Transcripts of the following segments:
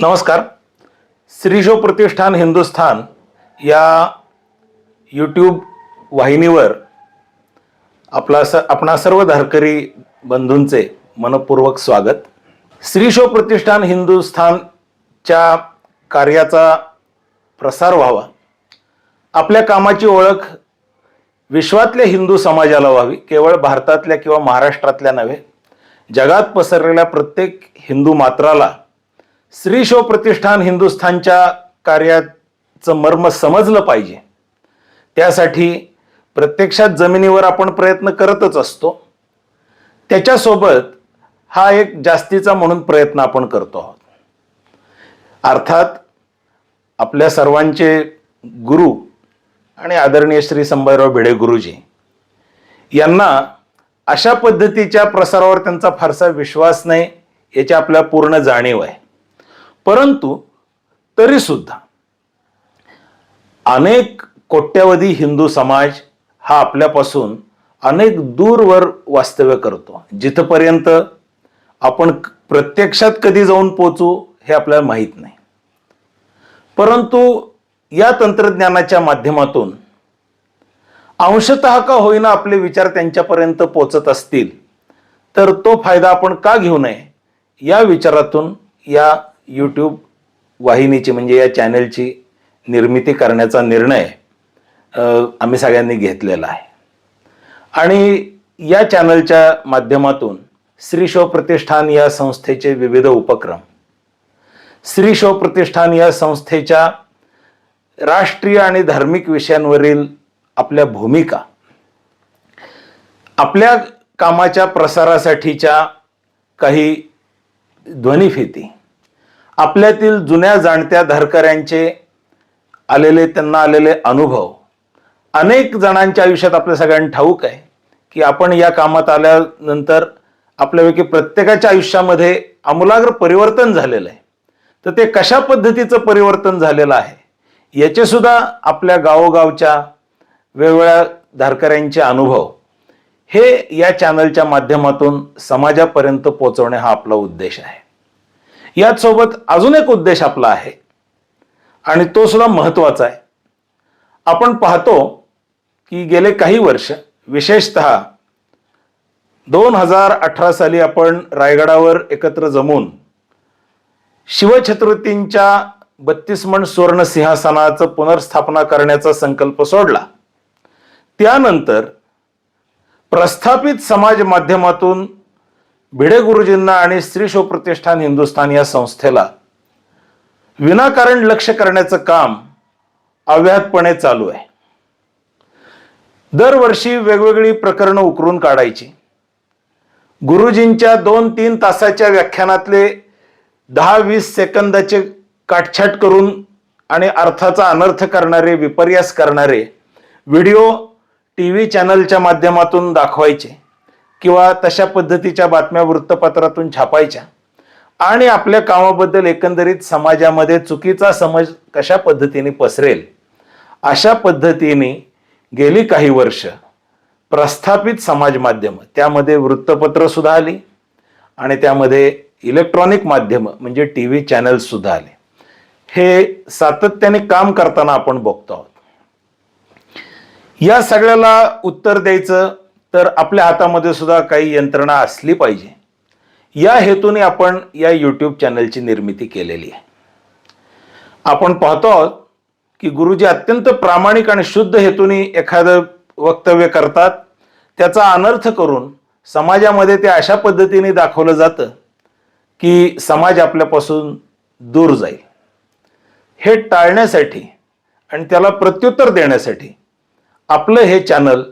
नमस्कार. श्रीशो प्रतिष्ठान हिंदुस्थान या यूट्यूब वाहिनीवर आपला स आपणा सर्व धारकरी बंधूंचे मनपूर्वक स्वागत. श्रीशो प्रतिष्ठान हिंदुस्थानच्या कार्याचा प्रसार व्हावा. आपल्या कामाची ओळख विश्वातल्या हिंदू समाजाला व्हावी केवळ भारतातल्या किंवा महाराष्ट्रातल्या नव्हे जगात पसरलेल्या प्रत्येक हिंदू मात्राला श्री शो प्रतिष्ठान हिंदुस्थानच्या कार्याचं मर्म समजलं पाहिजे. त्यासाठी प्रत्यक्षात जमिनीवर आपण प्रयत्न करतच असतो. त्याच्यासोबत हा एक जास्तीचा म्हणून प्रयत्न आपण करतो आहोत. अर्थात आपल्या सर्वांचे गुरु आणि आदरणीय श्री संभाजीराव भिडे गुरुजी यांना अशा पद्धतीच्या प्रसारावर त्यांचा फारसा विश्वास नाही याची आपल्या पूर्ण जाणीव आहे. परंतु तरी सुद्धा अनेक कोट्यावधी हिंदू समाज हा आपल्यापासून अनेक दूरवर वास्तव्य करतो. जिथपर्यंत आपण प्रत्यक्षात कधी जाऊन पोचू हे आपल्याला माहीत नाही. परंतु या तंत्रज्ञानाच्या माध्यमातून अंशत का होईना आपले विचार त्यांच्यापर्यंत पोचत असतील तर तो फायदा आपण का घेऊ नये या विचारातून या यूट्यूब वाहिनीची म्हणजे या चॅनलची निर्मिती करण्याचा निर्णय आम्ही सगळ्यांनी घेतलेला आहे. आणि या चॅनलच्या माध्यमातून श्री शो प्रतिष्ठान या संस्थेचे विविध उपक्रम श्री शो प्रतिष्ठान या संस्थेच्या राष्ट्रीय आणि धार्मिक विषयांवरील आपल्या भूमिका आपल्या कामाच्या प्रसारासाठीच्या काही ध्वनिफिती आपल्यातील जुन्या जाणत्या धारकऱ्यांचे आलेले त्यांना आलेले अनुभव. अनेक जणांच्या आयुष्यात आपल्या सगळ्यांना ठाऊक आहे की आपण या कामात आल्यानंतर आपल्यापैकी प्रत्येकाच्या आयुष्यामध्ये आमूलाग्र परिवर्तन झालेलं आहे. तर ते कशा पद्धतीचं परिवर्तन झालेलं आहे? याचे सुद्धा आपल्या गावोगावच्या वेगवेगळ्या धारकऱ्यांचे अनुभव हे या चॅनलच्या माध्यमातून समाजापर्यंत पोहोचवणे हा आपला उद्देश आहे. याचसोबत अजून एक उद्देश आपला आहे. आणि तो सुद्धा महत्त्वाचा आहे. आपण पाहतो की गेले काही वर्ष विशेषत दोन हजार अठरा साली आपण रायगडावर एकत्र जमून शिवछत्रपतींच्या बत्तीस मण सुवर्ण सिंहासनाचं पुनर्स्थापना करण्याचा संकल्प सोडला. त्यानंतर प्रस्थापित समाज माध्यमातून भिडे गुरुजींना आणि स्त्री शो प्रतिष्ठान हिंदुस्थान या संस्थेला विनाकारण लक्ष करण्याचं काम अव्याहतपणे चालू आहे. दरवर्षी वेगवेगळी प्रकरणं उकरून काढायची. गुरुजींच्या दोन तीन तासाच्या व्याख्यानातले दहा वीस सेकंदाचे काटछाट करून आणि अर्थाचा अनर्थ करणारे विपर्यास करणारे व्हिडिओ टी व्ही चॅनलच्या माध्यमातून दाखवायचे. किंवा तशा पद्धतीच्या बातम्या वृत्तपत्रातून छापायच्या. आणि आपल्या कामाबद्दल एकंदरीत समाजामध्ये चुकीचा समज कशा पद्धतीने पसरेल? अशा पद्धतीने गेली काही वर्ष प्रस्थापित समाज माध्यम त्यामध्ये वृत्तपत्र सुद्धा आली आणि त्यामध्ये इलेक्ट्रॉनिक माध्यम म्हणजे टी व्ही चॅनल्स सुद्धा आले. हे सातत्याने काम करताना आपण बघतो आहोत. या सगळ्याला उत्तर द्यायचं तर आपल्या हातामध्ये सुद्धा काही यंत्रणा असली पाहिजे. या हेतूने आपण या यूट्यूब चॅनलची निर्मिती केलेली आहे. आपण पाहतो आहोत की गुरुजी अत्यंत प्रामाणिक आणि शुद्ध हेतूने एखादं वक्तव्य करतात. त्याचा अनर्थ करून समाजामध्ये ते अशा पद्धतीने दाखवलं जातं की समाज आपल्यापासून दूर जाईल. हे टाळण्यासाठी आणि त्याला प्रत्युत्तर देण्यासाठी आपलं हे चॅनल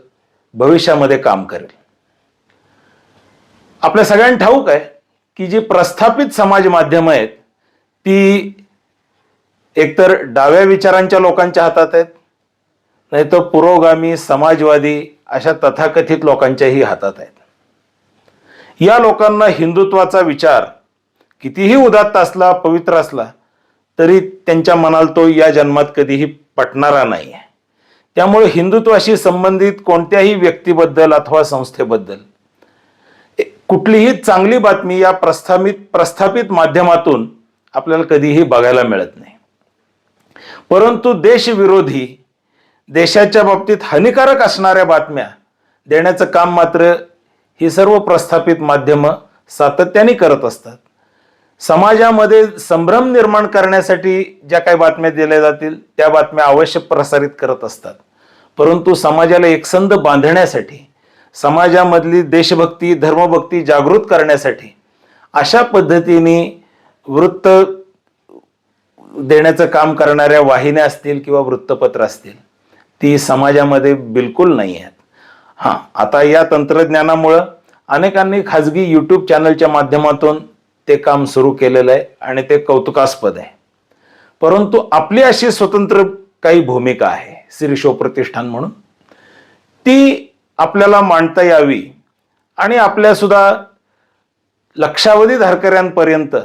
भविष्यामध्ये काम करेल. आपल्या सगळ्यांना ठाऊक आहे की जी प्रस्थापित समाज माध्यमं आहेत ती एकतर डाव्या विचारांच्या लोकांच्या हातात आहेत नाही तर पुरोगामी समाजवादी अशा तथाकथित लोकांच्याही हातात आहेत. या लोकांना हिंदुत्वाचा विचार कितीही उदात्त असला पवित्र असला तरी त्यांच्या मनाला तो या जन्मात कधीही पटणारा नाही आहे त्यामुळे हिंदुत्वाशी संबंधित कोणत्याही व्यक्तीबद्दल अथवा संस्थेबद्दल. कुठलीही चांगली बातमी या प्रस्थापित प्रस्थापित माध्यमातून आपल्याला कधीही बघायला मिळत नाही. परंतु देशविरोधी देशाच्या बाबतीत हानिकारक असणाऱ्या बातम्या देण्याचं काम मात्र ही सर्व प्रस्थापित माध्यमं सातत्याने करत असतात. समाजामध्ये संभ्रम निर्माण करण्यासाठी ज्या काही बातम्या दिल्या जातील त्या बातम्या अवश्य प्रसारित करत असतात. परंतु समाजाला एकसंध बांधण्यासाठी समाजामधली देशभक्ती धर्मभक्ती जागृत करण्यासाठी अशा पद्धतीने वृत्त देण्याचं काम करणाऱ्या वाहिन्या असतील किंवा वृत्तपत्र असतील ती समाजामध्ये बिलकुल नाही आहेत. हां आता या तंत्रज्ञानामुळं अनेकांनी खाजगी यूट्यूब चॅनलच्या माध्यमातून ते काम सुरू केलेलं आहे आणि ते कौतुकास्पद आहे. परंतु आपली अशी स्वतंत्र काही भूमिका आहे श्री शो प्रतिष्ठान म्हणून. ती आपल्याला मांडता यावी आणि आपल्या सुद्धा लक्षावधी धारकऱ्यांपर्यंत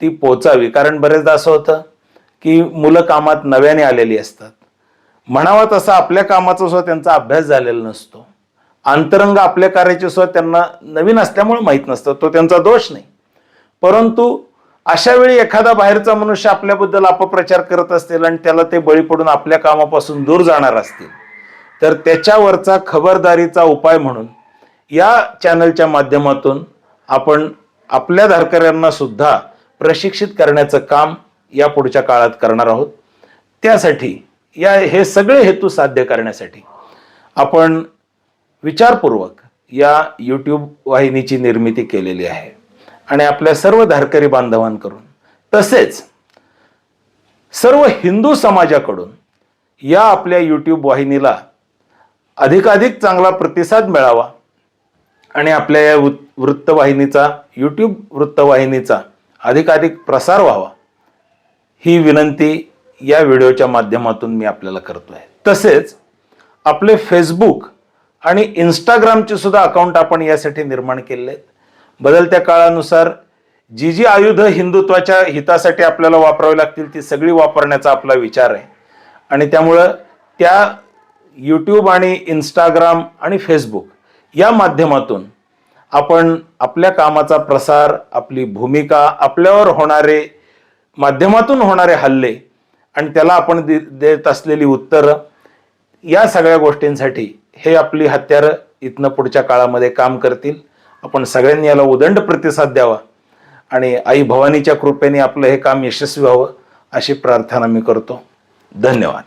ती पोचावी. कारण बरेचदा असं होतं की मुलं कामात नव्याने आलेली असतात. म्हणावा तसा आपल्या कामाचा सुद्धा त्यांचा अभ्यास झालेला नसतो. अंतरंग आपल्या कार्याचे सुद्धा त्यांना नवीन असल्यामुळे माहीत नसतं. तो त्यांचा दोष नाही. परंतु अशा वेळी एखादा बाहेरचा मनुष्य आपल्याबद्दल अपप्रचार करत असतील आणि त्याला ते बळी पडून आपल्या कामापासून दूर जाणार असतील तर त्याच्यावरचा खबरदारीचा उपाय म्हणून या चॅनलच्या माध्यमातून आपण आपल्या धारकऱ्यांना सुद्धा प्रशिक्षित करण्याचं काम या पुढच्या काळात करणार आहोत. त्यासाठी या हे सगळे हेतू साध्य करण्यासाठी आपण विचारपूर्वक या यूट्यूब वाहिनीची निर्मिती केलेली आहे. आणि आपल्या सर्व धारकरी बांधवांकडून. तसेच सर्व हिंदू समाजाकडून या आपल्या यूट्यूब वाहिनीला अधिकाधिक चांगला प्रतिसाद मिळावा आणि आपल्या या वृत्तवाहिनीचा यूट्यूब वृत्तवाहिनीचा अधिकाधिक प्रसार व्हावा ही विनंती या व्हिडिओच्या माध्यमातून मी आपल्याला करतो आहे तसेच आपले फेसबुक आणि इंस्टाग्रामचे सुद्धा अकाउंट आपण यासाठी निर्माण केलेले आहेत. बदलत्या काळानुसार जी जी आयुध हिंदुत्वाच्या हितासाठी आपल्याला वापरावी लागतील ती सगळी वापरण्याचा आपला विचार आहे. आणि त्यामुळं त्या यूट्यूब आणि इंस्टाग्राम आणि फेसबुक या माध्यमातून आपण आपल्या कामाचा प्रसार आपली भूमिका आपल्यावर होणारे माध्यमातून होणारे हल्ले आणि त्याला आपण दे- देत असलेली उत्तरं या सगळ्या गोष्टींसाठी हे आपली हत्यारं इथनं पुढच्या काळामध्ये काम करतील. आपण सगळ्यांनी याला उदंड प्रतिसाद द्यावा आणि आई भवानीच्या कृपेने आपलं हे काम यशस्वी व्हावं अशी प्रार्थना मी करतो. धन्यवाद.